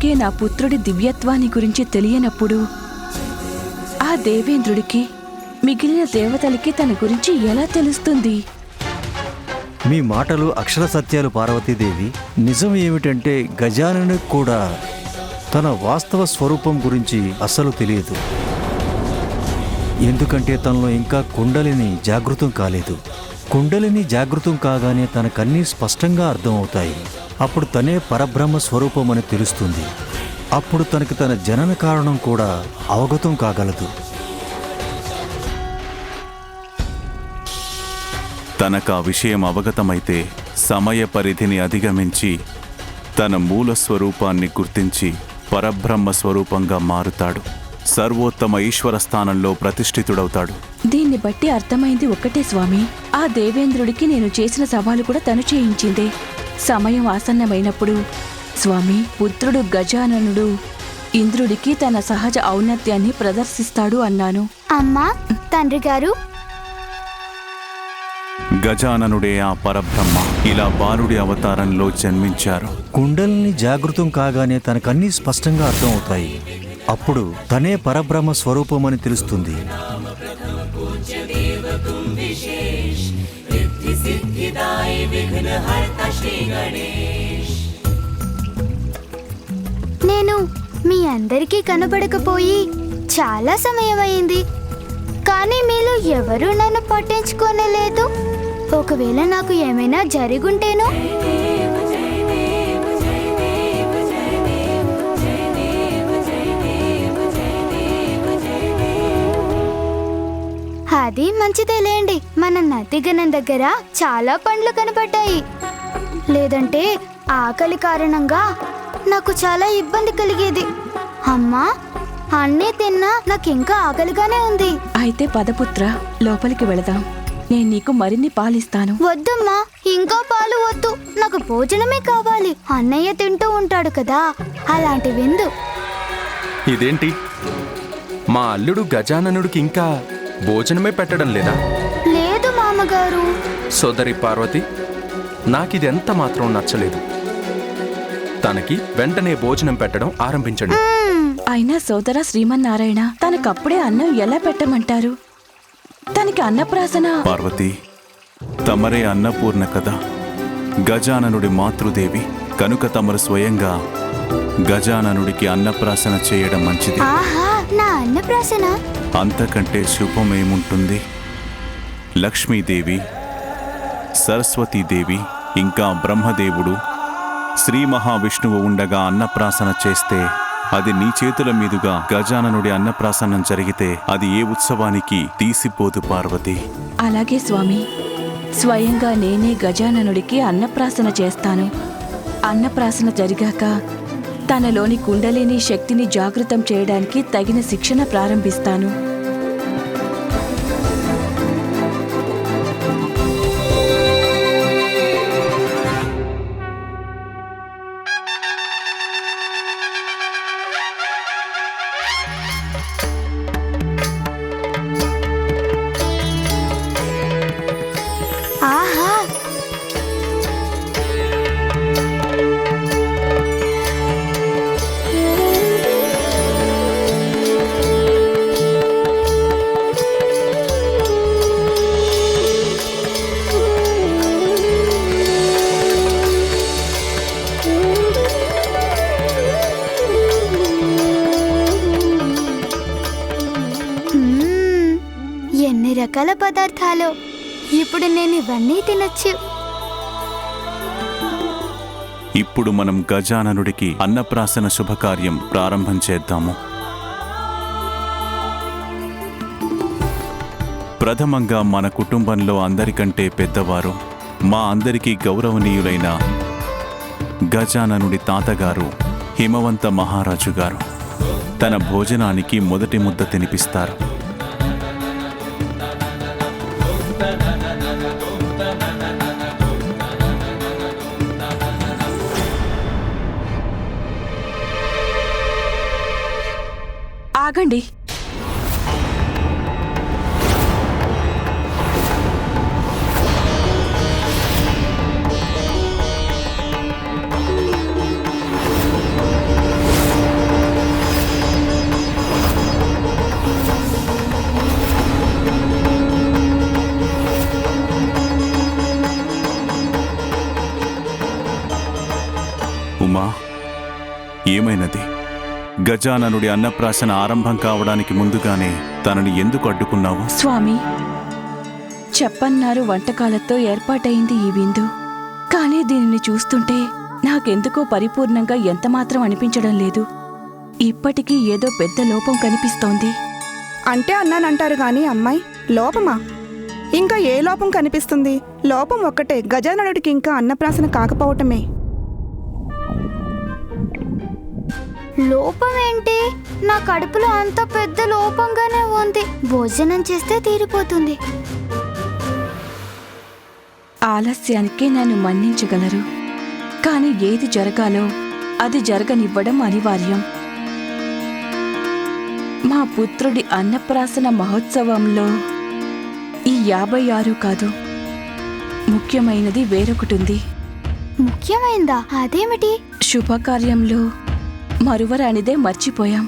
నాకే నా పుత్రుడి దివ్యత్వాన్ని గురించి తెలియనప్పుడు ఆ దేవేంద్రుడికి మిగిలిన దేవతలకి తన గురించి ఎలా తెలుస్తుంది? మీ మాటలు అక్షర సత్యాలు పార్వతీదేవి. నిజం ఏమిటంటే గజాననుడికి కూడా తన వాస్తవ స్వరూపం గురించి అస్సలు తెలియదు. ఎందుకంటే తనలో ఇంకా కుండలిని జాగృతం కాలేదు. కుండలిని జాగృతం కాగానే తనకన్నీ స్పష్టంగా అర్థమవుతాయి. అప్పుడు తనే పరబ్రహ్మ స్వరూపం అని తెలుస్తుంది. అప్పుడు తనకి తన జనన కారణం కూడా అవగతం కాగలదు. తనకు ఆ విషయం అవగతమైతే సమయ పరిధిని అధిగమించి తన మూల స్వరూపాన్ని గుర్తించి పరబ్రహ్మ స్వరూపంగా మారుతాడు. సర్వోత్తమ ఈశ్వర స్థానంలో ప్రతిష్ఠితుడవుతాడు. దీన్ని బట్టి అర్థమైంది ఒక్కటే స్వామి. ఆ దేవేంద్రుడికి నేను చేసిన సవాలు కూడా తను చేయించిందే. సమయం ఆసన్నమైనప్పుడు స్వామి పుత్రుడు గజాననుడు. ఇంద్రుడికి తన సహజ ఔన్నత్యాన్ని ప్రదర్శిస్తాడు అన్నాను. అమ్మా తండ్రి గారు. గజాననుడే ఆ పరబ్రహ్మ. ఇలా బాలుడి అవతారంలో జన్మించారు. కుండలిని జాగృతం కాగానే తనకన్నీ స్పష్టంగా అర్థమవుతాయి. అప్పుడు తనే పరబ్రహ్మ స్వరూపమని తెలుస్తుంది. నేను మీ అందరికీ కనబడకపోయి చాలా సమయం అయింది కానీ మీలో ఎవరూ నన్ను పట్టించుకోనలేదు? ఒకవేళ నాకు ఏమైనా జరిగుంటేనో? అది మంచిదేలేండి. మన నదిగనం దగ్గర చాలా పండ్లు కనపడ్డాయి. లేదంటే ఆకలి కారణంగా నాకు చాలా ఇబ్బంది కలిగేది. అమ్మా అన్నీ తిన్నా నాకు ఇంకా ఆకలిగానే ఉంది. అయితే పదపుత్ర లోపలికి వెళదాం. నేను నీకు మరిన్ని పాలిస్తాను. వద్దమ్మా ఇంకా పాలు వద్దు. నాకు భోజనమే కావాలి. అన్నయ్య తింటూ ఉంటాడు కదా అలాంటి విందు. ఇదేంటి? మా అల్లుడు గజాననుడికి ఇంకా భోజనమే పెట్టడం లేదా? లేదు మామగారు. సోదరి పార్వతి నాకిదెంత మాత్రం నచ్చలేదు. తనకి వెంటనే భోజనం పెట్టడం ఆరంభించండి. అయినా సోదర శ్రీమన్నారాయణ తనకప్పుడే అన్నం ఎలా పెట్టమంటారు? తనకి అన్నప్రాసన పార్వతి తమరే అన్నపూర్ణ కదా గజాననుడి మాతృదేవి కనుక తమరు స్వయంగా గజాననుడికి అన్నప్రాసన చేయడం మంచిది. ఆహా నా అన్నప్రాసన? అంతకంటే శుభమేముంటుంది? లక్ష్మీదేవి సరస్వతీదేవి ఇంకా బ్రహ్మదేవుడు శ్రీ మహావిష్ణువు ఉండగా అన్నప్రాసన చేస్తే అది నీ చేతుల మీదుగా గజాననుడి అన్నప్రాసనం జరిగితే అది ఏ ఉత్సవానికి తీసిపోదు పార్వతి. అలాగే స్వామి. స్వయంగా నేనే గజాననుడికి అన్నప్రాసన చేస్తాను. అన్నప్రాసన జరిగాక తనలోని కుండలిని శక్తిని జాగృతం చేయడానికి తగిన శిక్షణ ప్రారంభిస్తాను. రకరకాల పదార్థాలు. ఇప్పుడు నేను ఇవన్నీ తినొచ్చు. ఇప్పుడు మనం గజాననుడికి అన్నప్రాసన శుభకార్యం ప్రారంభం చేద్దాము. ప్రథమంగా మన కుటుంబంలో అందరికంటే పెద్దవారు మా అందరికీ గౌరవనీయులైన గజాననుడి తాతగారు హిమవంత మహారాజు గారు తన భోజనానికి మొదటి ముద్ద తినిపిస్తారు. ఆగండి. ఏమైనది? గజాననుడి అన్నప్రాసన ఆరంభం కావడానికి ముందుగానే తనని ఎందుకు అడ్డుకున్నావు? స్వామి చెప్పన్నారు వంటకాలతో ఏర్పాటైంది ఈ విందు. కానీ దీనిని చూస్తుంటే నాకెందుకో పరిపూర్ణంగా ఎంతమాత్రం అనిపించడం లేదు. ఇప్పటికీ ఏదో పెద్ద లోపం కనిపిస్తోంది. అంటే అన్నానంటారు గాని అమ్మాయి లోపమా? ఇంకా ఏ లోపం కనిపిస్తుంది? లోపం ఒక్కటే గజాననుడికి ఇంకా అన్నప్రాసన కాకపోవటమే. లోపం ఏంటి నా కడుపులో అంత పెద్ద లోపంగానే ఉంది. భోజనం చేస్తే తీరిపోతుంది. ఆలస్యానికి నన్ను మన్నించగలరు. కాని ఏది జరగాలో అది జరగనివ్వడం అనివార్యం. మా పుత్రుడి అన్నప్రాసన మహోత్సవంలో ఈ యాభై ఆరు కాదు ముఖ్యమైనది వేరొకటుంది. ముఖ్యమైందా? అదేమిటి? శుభకార్యంలో మరువరానిదే మర్చిపోయాం.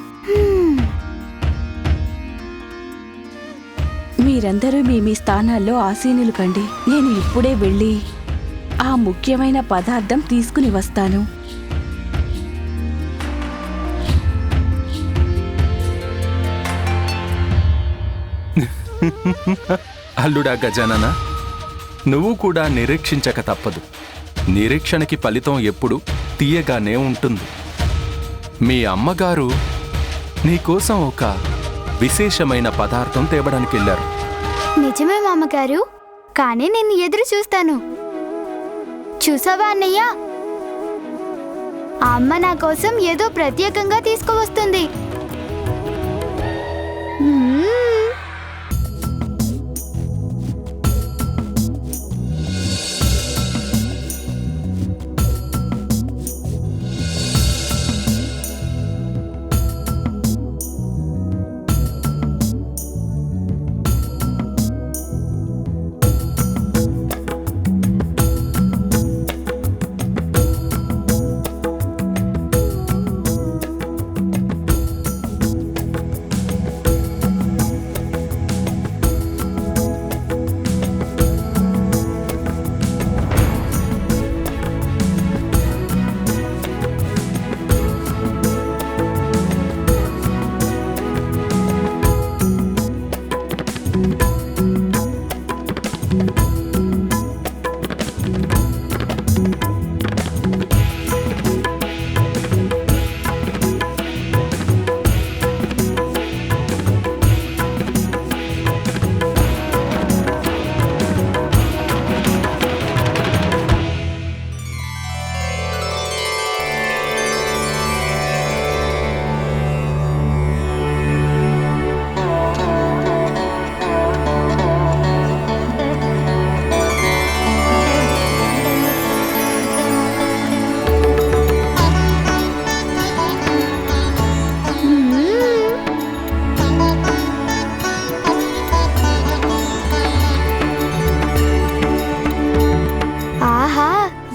మీరందరూ మీ మీ స్థానాల్లో ఆసీనులు కండి. నేను ఇప్పుడే వెళ్ళి ఆ ముఖ్యమైన పదార్థం తీసుకుని వస్తాను. అల్లుడా గజానన నువ్వు కూడా నిరీక్షించక తప్పదు. నిరీక్షణకి ఫలితం ఎప్పుడు తీయగానే ఉంటుంది. మీ అమ్మగారు నీకోసం ఒక విశేషమైన పదార్థం తేవడానికి వెళ్ళారు. నిజమే మామగారు కానీ నేను ఎదురు చూస్తాను. చూసావా అన్నయ్య? ఆ అమ్మ నా కోసం ఏదో ప్రత్యేకంగా తీసుకువస్తుంది.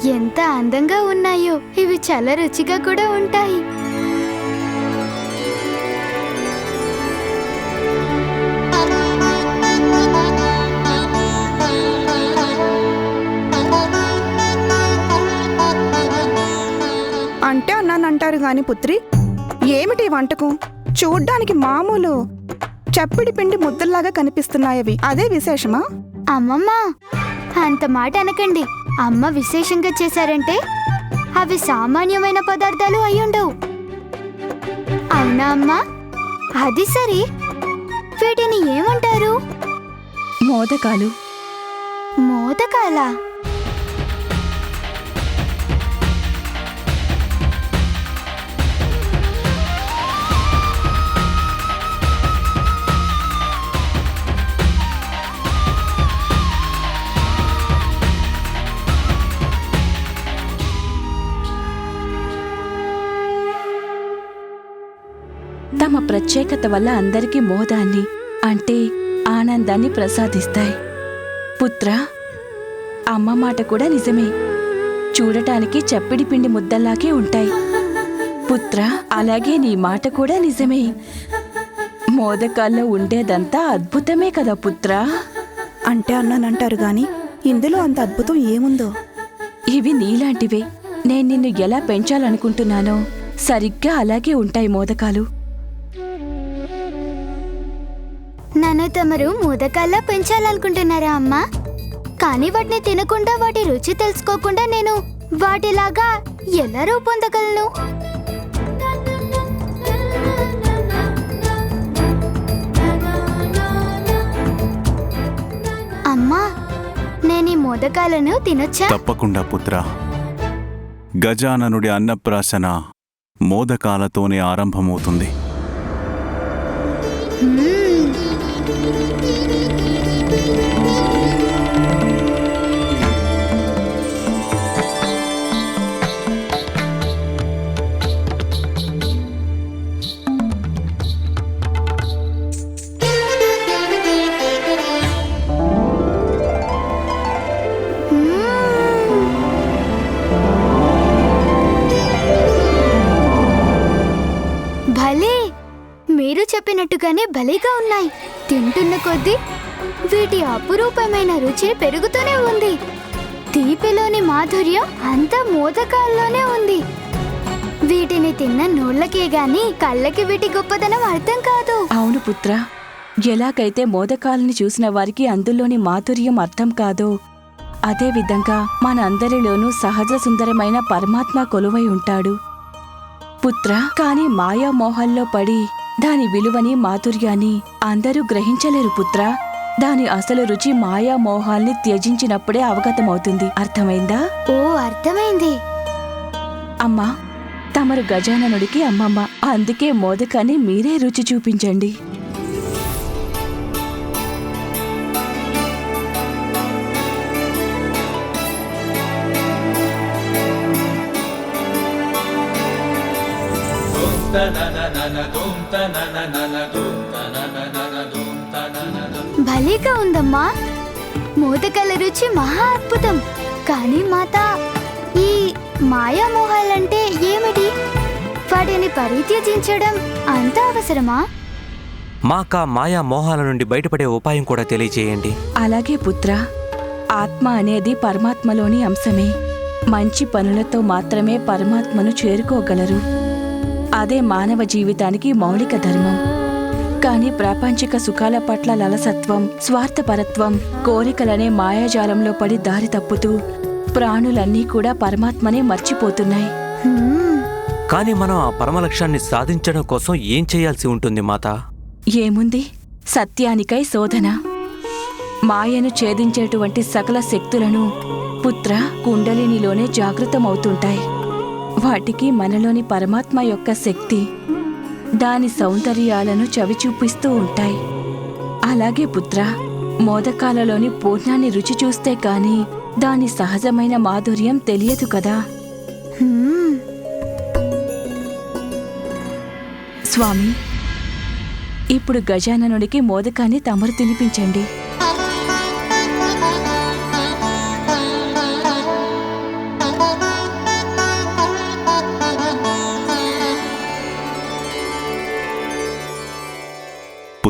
ఎంత అందంగా ఉన్నాయో ఇవి చాలా రుచిగా కూడా ఉంటాయి. అంటే అన్నానంటారు గాని పుత్రి ఏమిటి వంటకం? చూడ్డానికి మామూలు చప్పిడి పిండి ముద్దల్లాగా కనిపిస్తున్నాయవి. అదే విశేషమా? అమ్మమ్మ అంత మాట అనకండి. అమ్మ విశేషంగా చేశారంటే అవి సామాన్యమైన పదార్థాలు అయ్యుండవు అవునా అమ్మా? అది సరే. వీటిని ఏమంటారు? మోదకాలు. మోదకాల? ప్రత్యేకత వల్ల అందరికీ మోదాన్ని అంటే ఆనందాన్ని ప్రసాదిస్తాయి. పుత్ర అమ్మ మాట కూడా నిజమే. చూడటానికి చప్పిడి పిండి ముద్దల్లాగే ఉంటాయి. పుత్ర అలాగే నీ మాట కూడా నిజమే. మోదకాల్లో ఉండేదంతా అద్భుతమే కదా పుత్రా? అంటే అన్నానంటారు గాని ఇందులో అంత అద్భుతం ఏముందో? ఇవి నీలాంటివే. నేను నిన్ను ఎలా పెంచాలనుకుంటున్నానో సరిగ్గా అలాగే ఉంటాయి మోదకాలు. నన్ను తమరు మోదకాల్లా పెంచాలనుకుంటున్నారా అమ్మా? కానీ వాటిని తినకుండా వాటి రుచి తెలుసుకోకుండా నేను వాటిలాగా ఎలా రూపొందగలను? అమ్మా నేను ఈ మోదకాలను తినొచ్చా? తప్పకుండా పుత్ర. గజాననుడి అన్నప్రాసన మోదకాలతోనే ఆరంభమవుతుంది. మ్మ్. భలే! మీరు చెప్పినట్టుగానే భలేగా ఉన్నాయి. తింటున్న కొద్దీ వీటి అపురూపమైన రుచి పెరుగుతూనే ఉంది. తీపిలోని మాధుర్యం అంతా మోదకాల్లోనే ఉంది. వీటిని తిన్న నోళ్ళకే గాని కళ్ళకి వీటి గొప్పదనం అర్థం కాదు. అవును పుత్ర ఎలాగైతే మోదకాలని చూసిన వారికి అందులోని మాధుర్యం అర్థం కాదో అదేవిధంగా మనందరిలోనూ మన అందరిలోనూ సహజ సుందరమైన పరమాత్మ కొలువై ఉంటాడు. పుత్ర కాని మాయామోహల్లో పడి దాని విలువని మాధుర్యాన్ని అందరూ గ్రహించలేరు పుత్ర. దాని అసలు రుచి మాయామోహాల్ని త్యజించినప్పుడే అవగతమవుతుంది. అర్థమైందా? ఓ అర్థమైంది. అమ్మా తమరు గజాననుడికి అమ్మమ్మ. అందుకే మోదకాన్ని మీరే రుచి చూపించండి. భలేగా ఉందమ్మా. మోదకల రుచి మహా అద్భుతం. కానీ మాత ఈ మాయామోహాలంటే ఏమిటి? వాటిని పరిత్యజించడం అంత అవసరమా? మాకా మాయా మోహాల నుండి బయటపడే ఉపాయం కూడా తెలియజేయండి. అలాగే పుత్ర ఆత్మ అనేది పరమాత్మలోని అంశమే. మంచి పనులతో మాత్రమే పరమాత్మను చేరుకోగలరు. అదే మానవ జీవితానికి మౌలిక ధర్మం. కానీ ప్రాపంచిక సుఖాల పట్ల లలసత్వం స్వార్థపరత్వం కోరికలనే మాయాజాలంలో పడి దారి తప్పుతూ ప్రాణులన్నీ కూడా పరమాత్మనే మర్చిపోతున్నాయి. కానీ మనం ఆ పరమ లక్ష్యాన్ని సాధించడం కోసం ఏం చేయాల్సి ఉంటుంది మాత? ఏముంది? సత్యానికై శోధన. మాయను ఛేదించేటువంటి సకల శక్తులను పుత్ర కుండలినిలోనే జాగృతమవుతుంటాయి. వాటికి మనలోని పరమాత్మ యొక్క శక్తి దాని సౌందర్యాలను చవిచూపిస్తూ ఉంటాయి. అలాగే పుత్ర మోదకాలలోని పూర్ణాన్ని రుచి చూస్తే కాని దాని సహజమైన మాధుర్యం తెలియదు కదా. స్వామి ఇప్పుడు గజాననుడికి మోదకాన్ని తమరు తినిపించండి.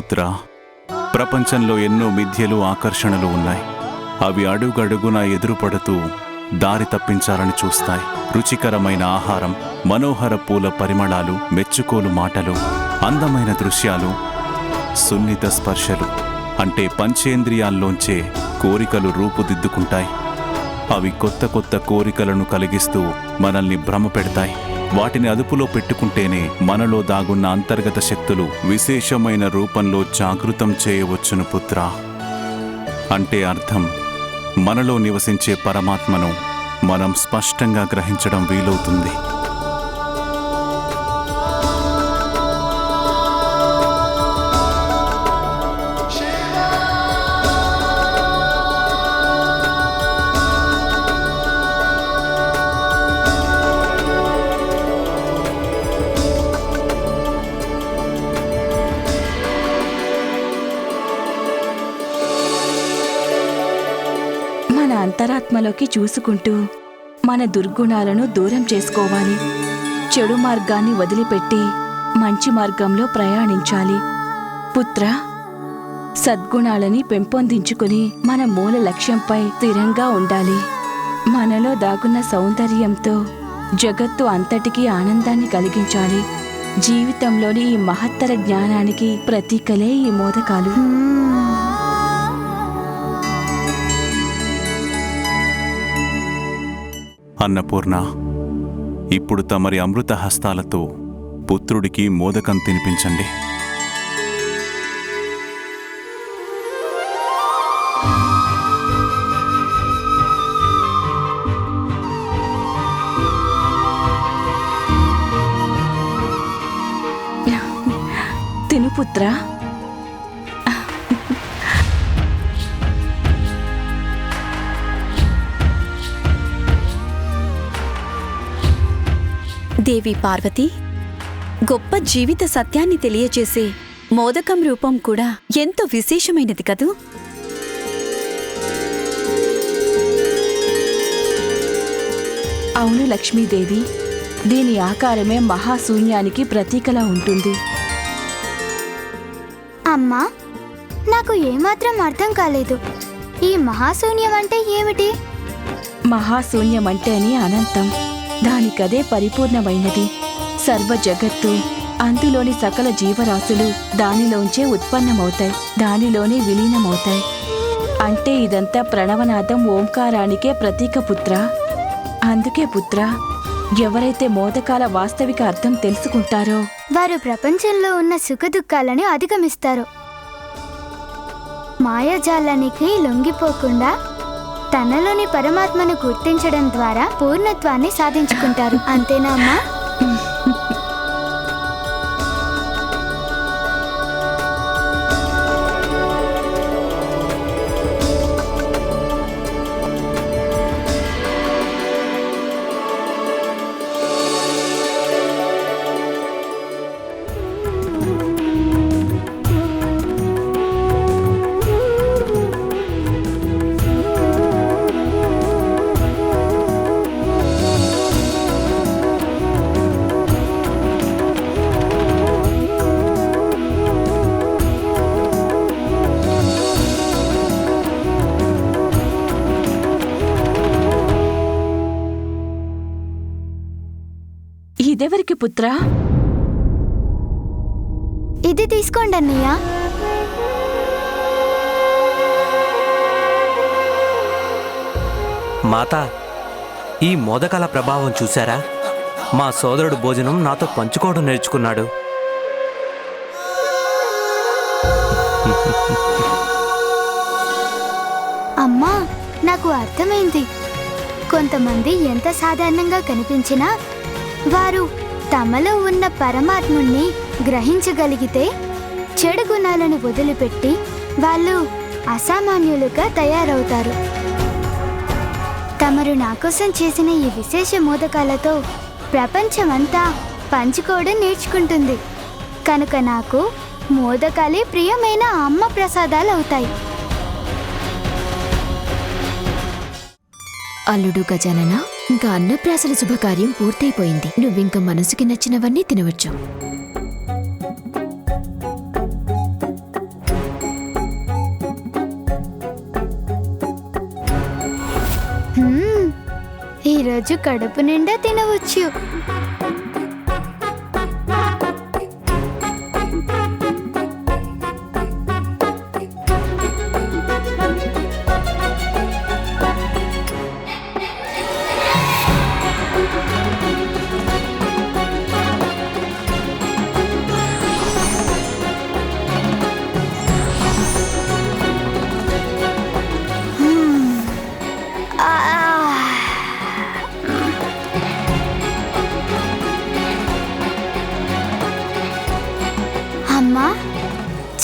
మిత్ర ప్రపంచంలో ఎన్నో మిథ్యలు ఆకర్షణలు ఉన్నాయి. అవి అడుగడుగునా ఎదురుపడుతూ దారి తప్పించాలని చూస్తాయి. రుచికరమైన ఆహారం మనోహర పూల పరిమళాలు మెచ్చుకోలు మాటలు అందమైన దృశ్యాలు సున్నిత స్పర్శలు అంటే పంచేంద్రియాల్లోంచే కోరికలు రూపుదిద్దుకుంటాయి. అవి కొత్త కొత్త కోరికలను కలిగిస్తూ మనల్ని భ్రమ పెడతాయి. వాటిని అదుపులో పెట్టుకుంటేనే మనలో దాగున్న అంతర్గత శక్తులు విశేషమైన రూపంలో జాగృతం చేయవచ్చును పుత్ర. అంటే అర్థం మనలో నివసించే పరమాత్మను మనం స్పష్టంగా గ్రహించడం వీలవుతుంది. మన అంతరాత్మలోకి చూసుకుంటూ మన దుర్గుణాలను దూరం చేసుకోవాలి. చెడు మార్గాన్ని వదిలిపెట్టి మంచి మార్గంలో ప్రయాణించాలి. పుత్ర సద్గుణాలని పెంపొందించుకుని మన మూల లక్ష్యంపై స్థిరంగా ఉండాలి. మనలో దాగున్న సౌందర్యంతో జగత్తు అంతటికీ ఆనందాన్ని కలిగించాలి. జీవితంలోని ఈ మహత్తర జ్ఞానానికి ప్రతీకలే ఈ మోదకాలు. అన్నపూర్ణ ఇప్పుడు తమరి అమృత హస్తాలతో పుత్రుడికి మోదకం తినిపించండి. తిను దేవి పార్వతి గొప్ప జీవిత సత్యాన్ని తెలియచేసే మోదకం రూపం కూడా ఎంతో విశేషమైనది కదూ? అవును లక్ష్మీదేవి దీని ఆకారమే మహాశూన్యానికి ప్రతీకలా ఉంటుంది. అమ్మా నాకు ఏమాత్రం అర్థం కాలేదు. ఈ మహాశూన్యం అంటే ఏమిటి? మహాశూన్యం అంటేనే అనంతం. దానికదే పరిపూర్ణమైనది. సర్వ జగత్తు అందులోని సకల జీవరాశులు దానిలోంచే ఉత్పన్నమవుతాయి దానిలోనే విలీనమవుతాయి. అంటే ఇదంతా ప్రణవనాథం ఓంకారానికే ప్రతీక పుత్ర? అందుకే పుత్ర ఎవరైతే మోదకాల వాస్తవిక అర్థం తెలుసుకుంటారో? వారు ప్రపంచంలో ఉన్న సుఖదుఖాలను అధిగమిస్తారు. మాయాజాలానికి లొంగిపోకుండా తనలోని పరమాత్మను గుర్తించడం ద్వారా పూర్ణత్వాన్ని సాధించుకుంటారు. అంతేనా అమ్మా? పుత్రా? ఇది తీసుకోండి అన్నయ్య. మాత ఈ మోదకాల ప్రభావం చూశారా? మా సోదరుడు భోజనం నాతో పంచుకోవడం నేర్చుకున్నాడు. అమ్మా నాకు అర్థమైంది. కొంతమంది ఎంత సాధారణంగా కనిపించినా వారు తమలో ఉన్న పరమాత్ముణ్ణి గ్రహించగలిగితే చెడు గుణాలను వదిలిపెట్టి వాళ్ళు అసామాన్యులుగా తయారవుతారు. తమరు నా కోసం చేసిన ఈ విశేష మోదకాలతో ప్రపంచమంతా పంచుకోవడం నేర్చుకుంటుంది. కనుక నాకు మోదకాలే ప్రియమైన అమ్మ ప్రసాదాలు అవుతాయి అల్లుడు గజానన ఇంకా అన్నప్రాసల శుభకార్యం పూర్తయిపోయింది. నువ్వింక మనసుకి నచ్చినవన్నీ తినవచ్చు. ఈరోజు కడుపు నిండా తినవచ్చు.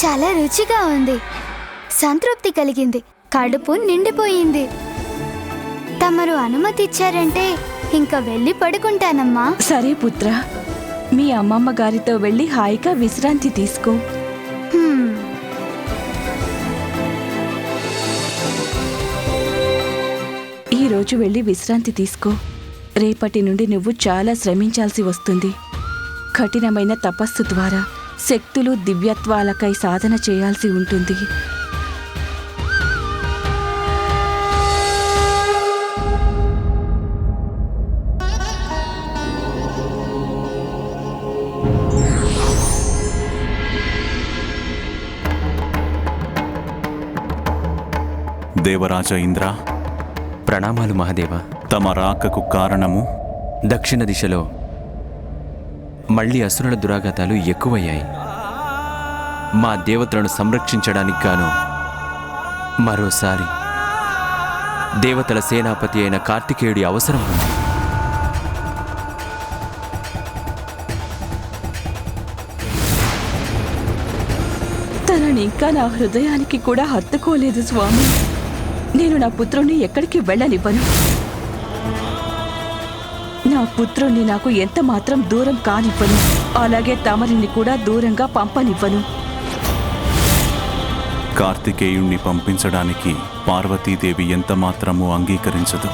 చాలా రుచిగా ఉంది. సంతృప్తి కలిగింది. కడుపు నిండిపోయింది. తమరు అనుమతి ఇచ్చారంటే ఇంకా వెళ్ళి పడుకుంటానమ్మా. సరే పుత్ర. మీ అమ్మమ్మ గారితో వెళ్ళి హాయిగా విశ్రాంతి తీసుకో. హ్మ్. ఈ రోజు వెళ్ళి విశ్రాంతి తీసుకో. రేపటి నుండి నువ్వు చాలా శ్రమించాల్సి వస్తుంది. కఠినమైన తపస్సు ద్వారా. శక్తులు దివ్యత్వాలకై సాధన చేయాల్సి ఉంటుంది. దేవరాజ ఇంద్ర ప్రణామాలు మహాదేవ. తమ రాకకు కారణము? దక్షిణ దిశలో మళ్ళీ అసురుల దురాఘాతాలు ఎక్కువయ్యాయి. మా దేవతలను సంరక్షించడానికి గాను మరోసారి దేవతల సేనాపతి అయిన కార్తికేయుడి అవసరం ఉంది. తనని ఇంకా నా హృదయానికి కూడా హత్తుకోలేదు స్వామి. నేను నా పుత్రుణ్ణి ఎక్కడికి వెళ్ళనివ్వను. నా పుత్రుణ్ణి నాకు ఎంత మాత్రం దూరం కానివ్వను. అలాగే తమరిని కూడా దూరంగా పంపనివ్వను. కార్తికేయుణ్ణి పంపించడానికి పార్వతీదేవి ఎంత మాత్రమూ అంగీకరించదు.